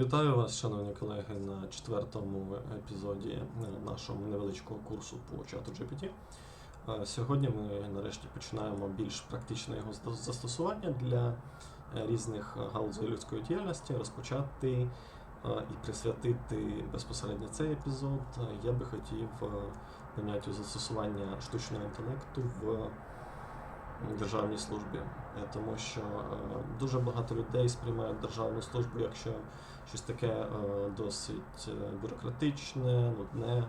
Вітаю вас, шановні колеги, на четвертому епізоді е, нашого невеличкого курсу по чату GPT. Е, Сьогодні ми нарешті починаємо більш практичне його застосування для е, різних галузей людської діяльності, розпочати і присвятити безпосередньо цей епізод. Я би хотів поняттю застосування штучного інтелекту в державній службі, Е, тому що е, дуже багато людей сприймають державну службу як що щось таке е, досить бюрократичне, нудне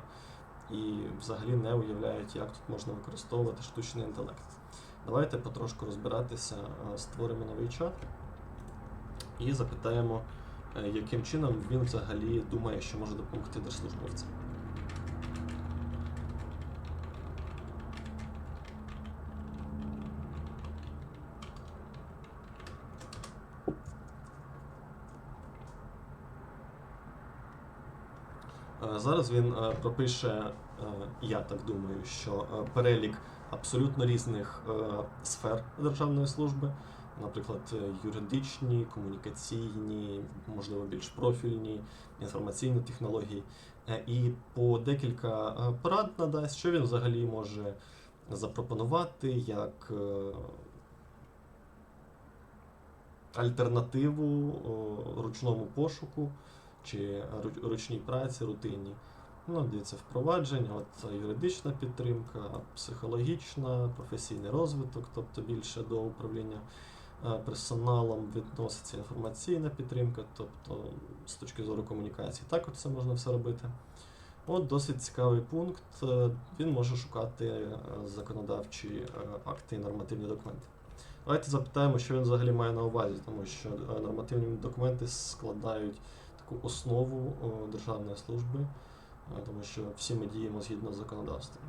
і взагалі не уявляють, як тут можна використовувати штучний інтелект. Давайте потрошку розбиратися, створимо новий чат і запитаємо, яким чином він взагалі думає, що може допомогти держслужбовцям. Зараз він е, пропише, е, я так думаю, що е, перелік абсолютно різних сфер державної служби, наприклад, юридичні, комунікаційні, можливо, більш профільні, інформаційні технології, і по декілька порад надасть, що він взагалі може запропонувати як альтернативу ручному пошуку чи ру- ручній праці, рутинній. Ну, дивіться, впровадження, от юридична підтримка, психологічна, професійний розвиток, тобто більше до управління е, персоналом відноситься інформаційна підтримка, тобто з точки зору комунікації, також це можна все робити. От досить цікавий пункт. е, Він може шукати е, законодавчі акти і нормативні документи. Давайте запитаємо, що він взагалі має на увазі, тому що нормативні документи складають таку основу державної служби, е, тому що всі ми діємо згідно з законодавством.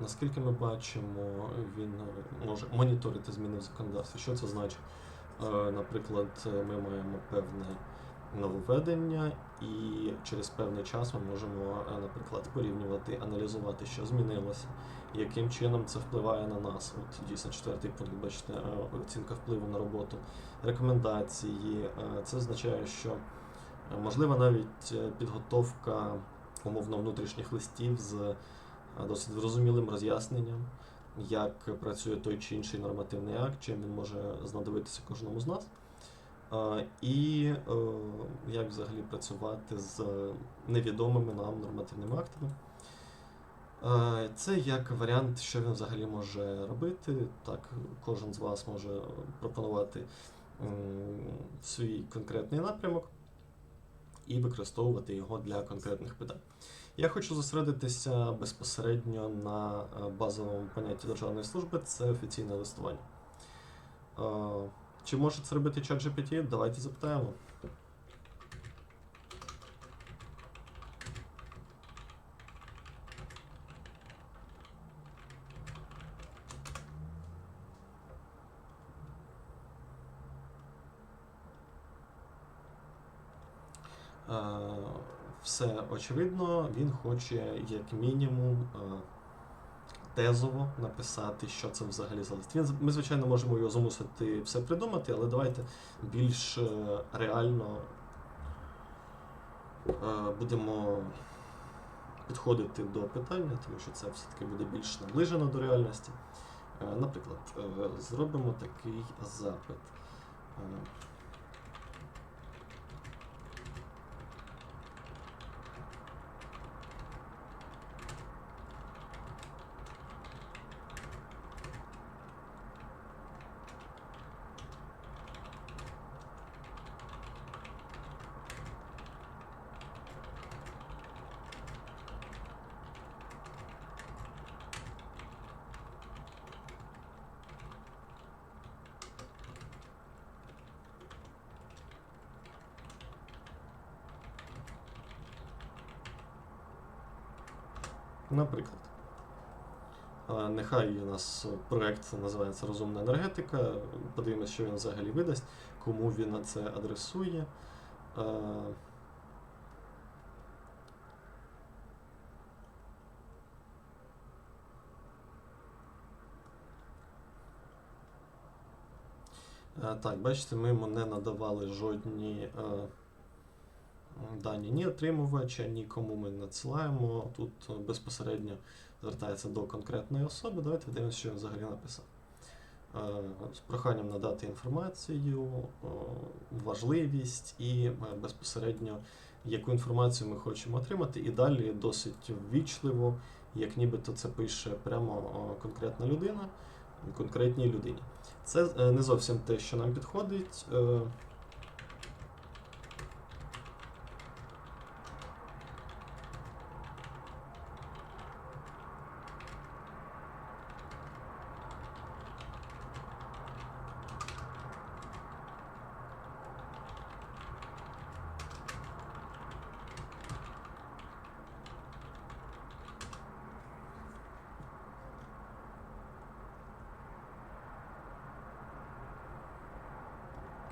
Наскільки ми бачимо, він е, може моніторити зміни в законодавстві. Що це значить? Е, Наприклад, е, ми маємо певне нововведення, і через певний час ми можемо, е, наприклад, порівнювати, аналізувати, що змінилося, яким чином це впливає на нас. От дійсно четвертий пункт, бачите, оцінка впливу на роботу, рекомендації. Це означає, що можлива навіть підготовка умовно внутрішніх листів з досить зрозумілим роз'ясненням, як працює той чи інший нормативний акт, чим він може знадобитися кожному з нас. І е, як взагалі працювати з невідомими нам нормативними актами. Е, Це як варіант, що він взагалі може робити. Так, кожен з вас може пропонувати свій конкретний напрямок і використовувати його для конкретних питань. Я хочу зосередитися безпосередньо на е, базовому понятті державної служби це офіційне листування. Е, Чи може це робити ChatGPT? Давайте запитаємо. Е, Все очевидно, він хоче як мінімум е, тезово написати, що це взагалі за лист. Він, ми, звичайно, можемо його змусити все придумати, але давайте більш е, реально е, будемо підходити до питання, тому що це все-таки буде більш наближено до реальності. Наприклад, зробимо такий запит. Наприклад. Нехай у нас проект називається Розумна енергетика. Подивимося, що він взагалі видасть, кому він на це адресує. Так, бачите, ми йому не надавали жодні дані ні отримувача, нікому ми надсилаємо. Тут е, безпосередньо звертається до конкретної особи. Давайте дивимося, що він взагалі написав. Е, З проханням надати інформацію, е, важливість і безпосередньо яку інформацію ми хочемо отримати. І далі досить ввічливо, як нібито це пише прямо конкретна людина, конкретній людині. Це не зовсім те, що нам підходить.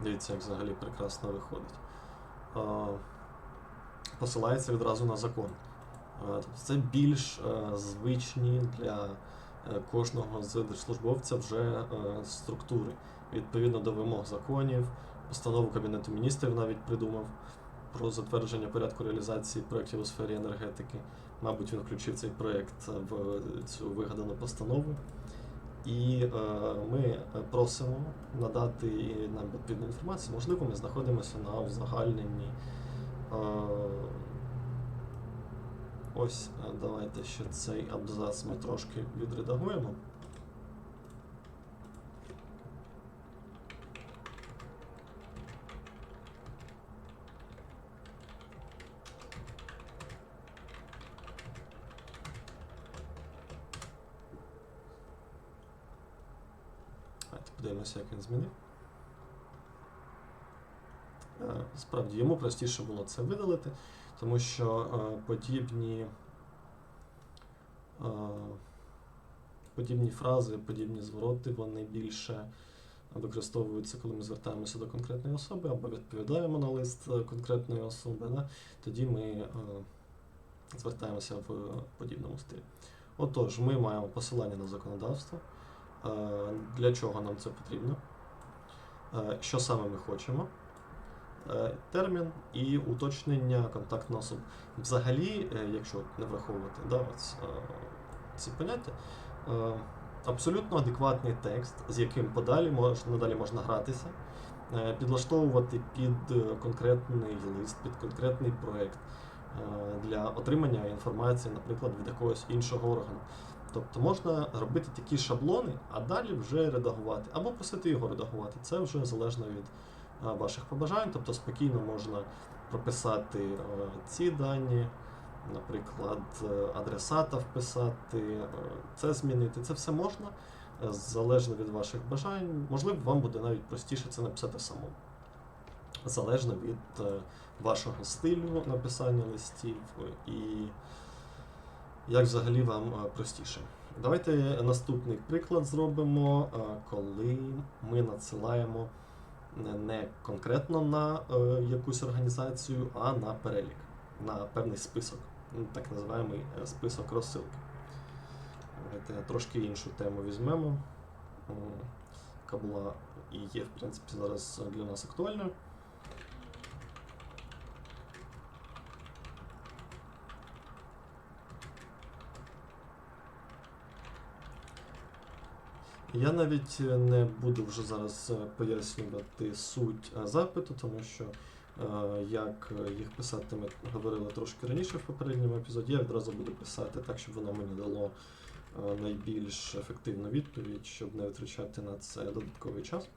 Дивіться, як взагалі прекрасно виходить. Посилається відразу на закон. Тобто це більш е, звичні для е, кожного з держслужбовця вже е, структури. Відповідно до вимог законів, постанову Кабінету міністрів навіть придумав про затвердження порядку реалізації проєктів у сфері енергетики. Мабуть, він включив цей проєкт в цю вигадану постанову. І е, ми просимо надати нам відповідну інформацію. Можливо, ми знаходимося на узагальненні. Е, ось е, давайте ще цей абзац ми трошки відредагуємо. Давайте подивимося, як він змінив. Е, Справді, йому простіше було це видалити, тому що е, подібні, е, подібні фрази, подібні звороти, вони більше використовуються, коли ми звертаємося до конкретної особи або відповідаємо на лист конкретної особи. Да? Тоді ми звертаємося в подібному стилі. Отож, ми маємо посилання на законодавство. Для чого нам це потрібно? Е, Що саме ми хочемо? Е, Термін і уточнення контактної особи. Взагалі, е, якщо не враховувати да, ці поняття, абсолютно адекватний текст, з яким подалі можна, надалі можна гратися, підлаштовувати під конкретний лист, під конкретний проєкт для отримання інформації, наприклад, від якогось іншого органу. Тобто можна робити такі шаблони, а далі вже редагувати, або просити його редагувати. Це вже залежно від е, ваших побажань. Тобто спокійно можна прописати е, ці дані, наприклад, е, адресата вписати, це змінити. Це все можна, залежно від ваших бажань. Можливо, вам буде навіть простіше це написати самому. Залежно від вашого стилю написання листів і як взагалі вам е, простіше. Давайте наступний приклад зробимо, е, коли ми надсилаємо не- не конкретно на е, якусь організацію, а на перелік, на певний список, ну, так називаємо е, список розсилки. Давайте трошки іншу тему візьмемо, яка була і є, в принципі, зараз для нас актуальною. Я навіть е, не буду вже зараз е, пояснювати суть е, запиту, тому що як їх писати, ми говорили трошки раніше в попередньому епізоді. Я відразу буду писати так, щоб воно мені дало найбільш ефективну відповідь, щоб не витрачати на це додатковий час.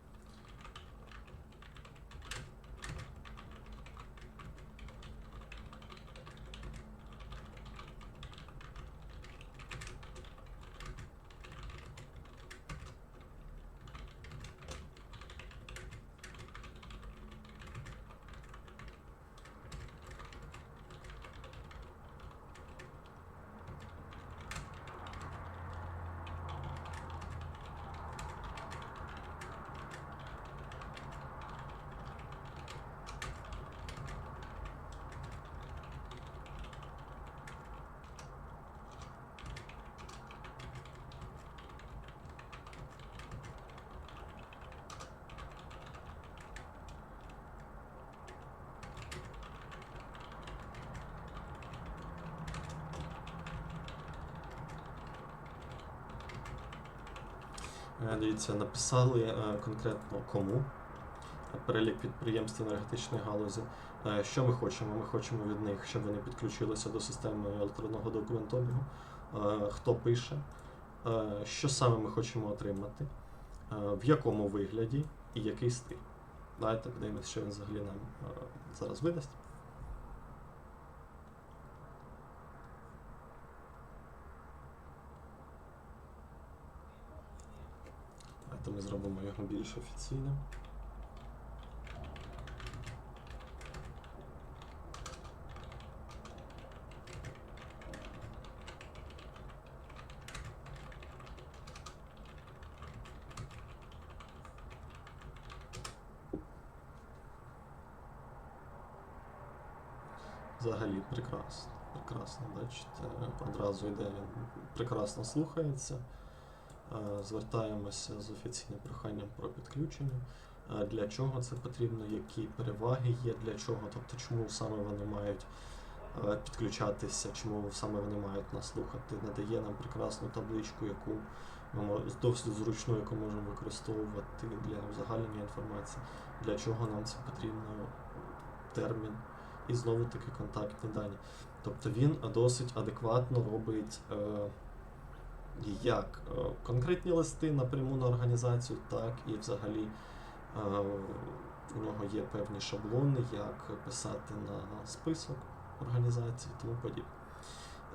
Дивіться, написали е, конкретно кому перелік підприємств енергетичної галузі. Е, Що ми хочемо? Ми хочемо від них, щоб вони підключилися до системи електронного документообігу. Е, Хто пише, е, що саме ми хочемо отримати, е, в якому вигляді і який стиль. Давайте подивимося, що він взагалі нам е, зараз видасть. Давайте ми зробимо його більш офіційним. Взагалі прекрасно. Прекрасно, бачите, одразу йде він прекрасно слухається. Звертаємося з офіційним проханням про підключення. Е, Для чого це потрібно, які переваги є, для чого, тобто чому саме вони мають е, підключатися, чому саме вони мають нас слухати. Надає нам прекрасну табличку, яку ми досить зручну, яку можемо використовувати для узагальнення інформації, для чого нам це потрібно термін і знову таки контактні дані. Тобто він досить адекватно робить е, як е, конкретні листи напряму на організацію, так і взагалі е, у нього є певні шаблони, як писати на список організацій і тому подібне.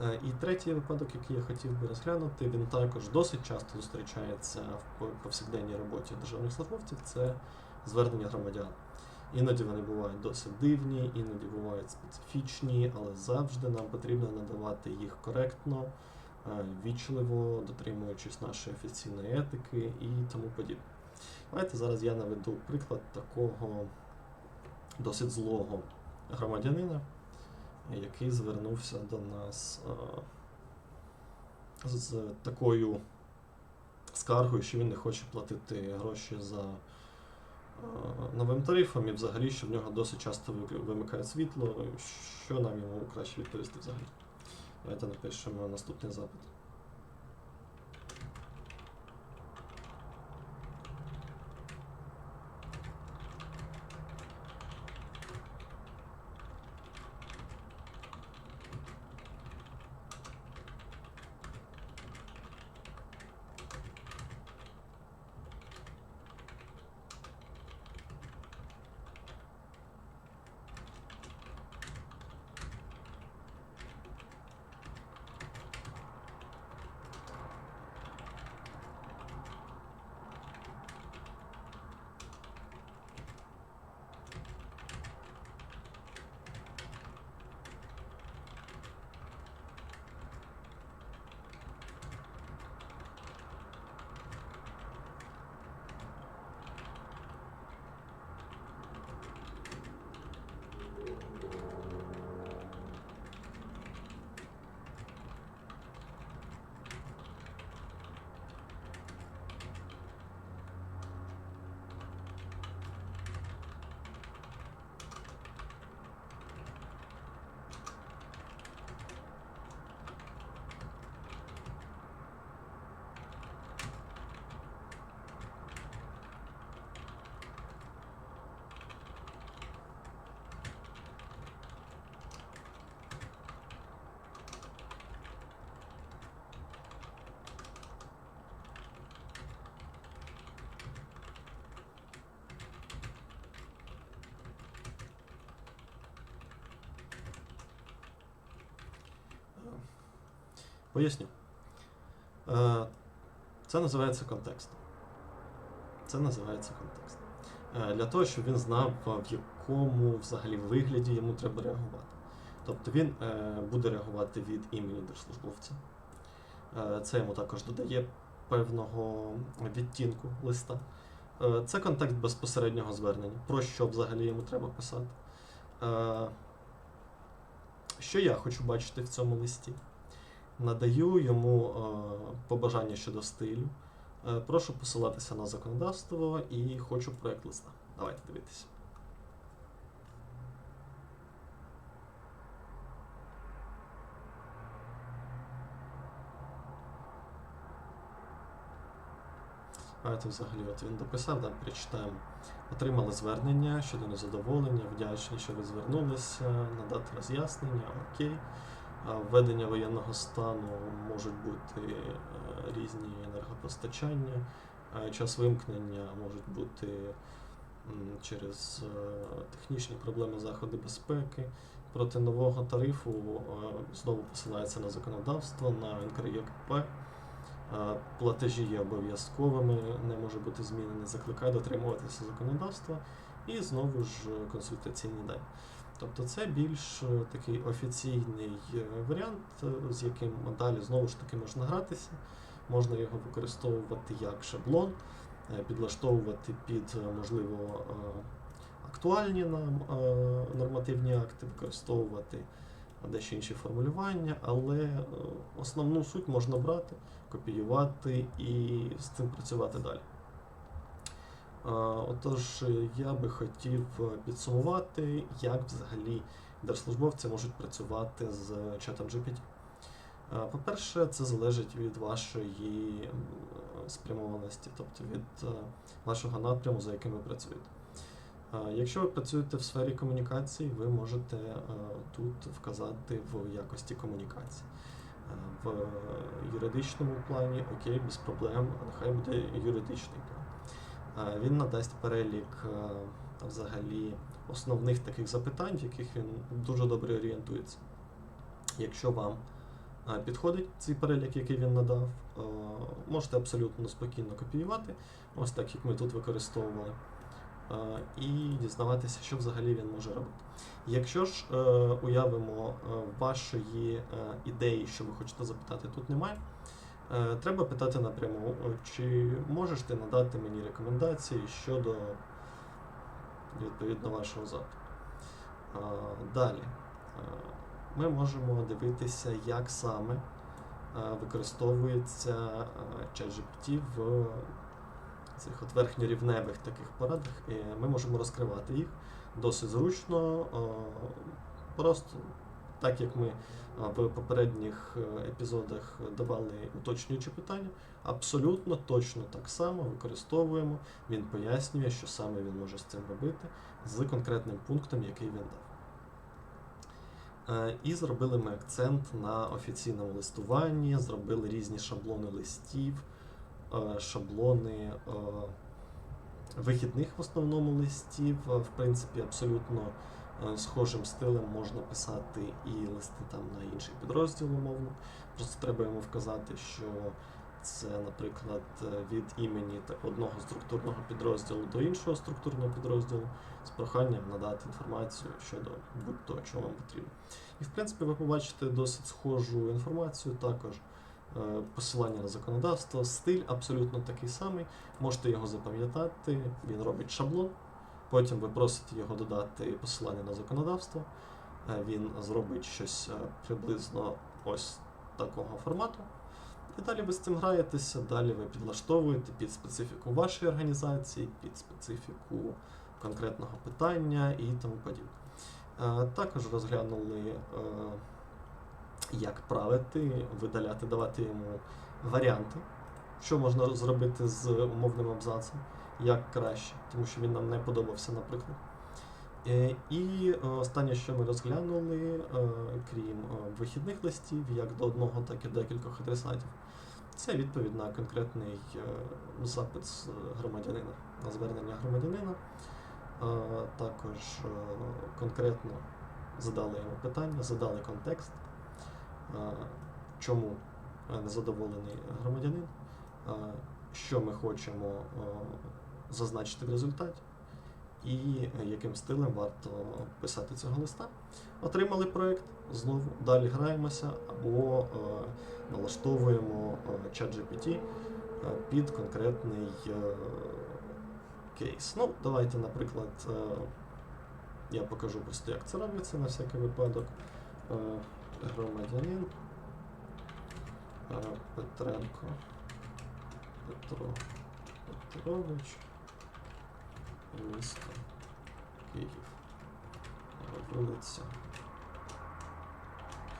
Е, І третій випадок, який я хотів би розглянути, він також досить часто зустрічається в повсякденній роботі державних службовців, це звернення громадян. Іноді вони бувають досить дивні, іноді бувають специфічні, але завжди нам потрібно надавати їх коректно, вічливо, дотримуючись нашої офіційної етики і тому подібне. Давайте зараз я наведу приклад такого досить злого громадянина, який звернувся до нас е, з такою скаргою, що він не хоче платити гроші за е, новим тарифом і взагалі, що в нього досить часто вимикає світло, що нам йому краще відповісти взагалі. Давайте напишемо наступний запит. Поясню. Е, Це називається контекст. Це називається контекст. Е, Для того, щоб він знав, в якому взагалі вигляді йому треба реагувати. Тобто він е, буде реагувати від імені держслужбовця. Це йому також додає певного відтінку листа. Це контекст безпосереднього звернення, про що взагалі йому треба писати. Що я хочу бачити в цьому листі? Надаю йому е, побажання щодо стилю. Е, прошу посилатися на законодавство і хочу проект листа. Давайте дивитися. Давайте взагалі от він дописав, да, перечитаємо. Отримали звернення щодо незадоволення, вдячні, що ви звернулися, надати роз'яснення, окей. Введення воєнного стану можуть бути е, різні енергопостачання, час вимкнення можуть бути через е, технічні проблеми заходи безпеки. Проти нового тарифу е, знову посилається на законодавство, на НКРЄКП. Платежі є обов'язковими, не може бути змінений, закликає дотримуватися законодавства. І знову ж консультаційні дані. Тобто це більш е, такий офіційний е, варіант, е, з яким далі знову ж таки можна гратися. Можна його використовувати як шаблон, підлаштовувати під, можливо, актуальні нам нормативні акти, використовувати дещо інші формулювання, але основну суть можна брати, копіювати і з цим працювати далі. Отож, я би хотів е, підсумувати, як взагалі держслужбовці можуть працювати з чатом GPT. Е, По-перше, це залежить від вашої спрямованості, тобто від е, вашого напряму, за яким ви працюєте. Якщо ви працюєте в сфері комунікації, ви можете тут вказати в якості комунікації. В юридичному плані, окей, без проблем, нехай буде юридичний Він надасть перелік е, взагалі основних таких запитань, в яких він дуже добре орієнтується. Якщо вам е, підходить цей перелік, який він надав, е, можете абсолютно спокійно копіювати, ось так як ми тут використовували, е, і дізнаватися, що взагалі він може робити. Якщо ж е, уявимо е, вашої е, ідеї, що ви хочете запитати, тут немає. Е, Треба питати напряму, чи можеш ти надати мені рекомендації щодо відповідно вашого запиту. Далі е, ми можемо дивитися, як саме е, використовується е, ChatGPT в цих от верхньорівневих таких порадах. Ми можемо розкривати їх досить зручно, е, просто так як ми в попередніх е, епізодах давали уточнюючі питання, абсолютно точно так само використовуємо. Він пояснює, що саме він може з цим робити з конкретним пунктом, який він дав. Е, І зробили ми акцент на офіційному листуванні, зробили різні шаблони листів, е, шаблони вихідних в основному листів. В принципі, абсолютно схожим стилем можна писати і листи там на інший підрозділ умовно. Просто треба йому вказати, що це, наприклад, е, від імені одного структурного підрозділу до іншого структурного підрозділу з проханням надати інформацію щодо будь-то, що вам потрібно. І в принципі ви побачите досить схожу інформацію також. е, Посилання на законодавство, стиль абсолютно такий самий. Можете його запам'ятати, він робить шаблон. Потім ви просите його додати посилання на законодавство. е, Він зробить щось е, приблизно ось такого формату. І далі ви з цим граєтеся, далі ви підлаштовуєте під специфіку вашої організації, під специфіку конкретного питання і тому подібне. Е, Також розглянули, як правити, видаляти, давати йому варіанти, що можна зробити з умовним абзацем, як краще, тому що він нам не подобався, наприклад. Е, І е, останнє, що ми розглянули, е, крім вихідних листів, як до одного, так і декількох адресатів, це відповідь на конкретний запит громадянина, на звернення громадянина. Також конкретно задали йому питання, задали контекст, чому незадоволений громадянин, що ми хочемо зазначити в результаті, і е, яким стилем варто писати цього листа. Отримали проєкт, знову далі граємося або е, налаштовуємо е, ChatGPT під конкретний кейс. Ну, давайте, наприклад, я покажу просто, як це робиться на всякий випадок. Громадянин Петренко Петро Петрович, місто Київ, вулиця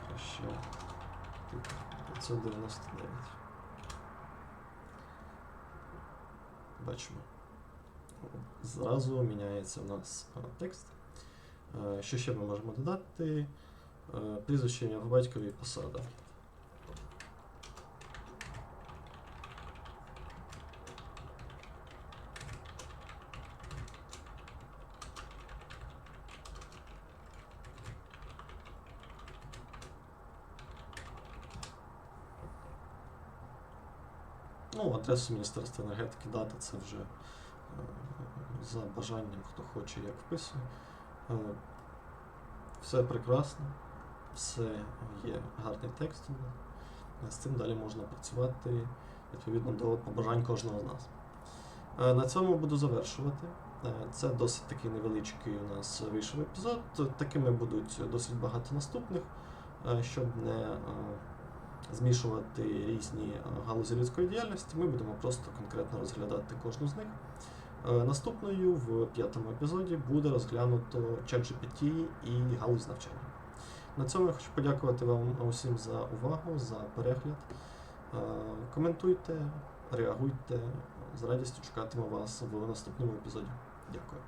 Хрещатик 599. бачимо. Зразу міняється у нас текст. Е, Що ще ми можемо додати? Е, Прізвище по батькові посада. Ну, адресу Міністерства енергетики дати це вже е, за бажанням, хто хоче, як вписує. Е, Все прекрасно, все є гарний текст. Е, З цим далі можна працювати відповідно до побажань кожного з нас. На цьому буду завершувати. Це досить такий невеличкий у нас вийшов епізод. Такими будуть досить багато наступних, щоб не змішувати різні е, галузі людської діяльності. Ми будемо просто конкретно розглядати кожну з них. Е, Наступною в п'ятому епізоді буде розглянуто ChatGPT і галузь навчання. На цьому я хочу подякувати вам усім за увагу, за перегляд. Е, Коментуйте, реагуйте. З радістю чекатиму вас в наступному епізоді. Дякую.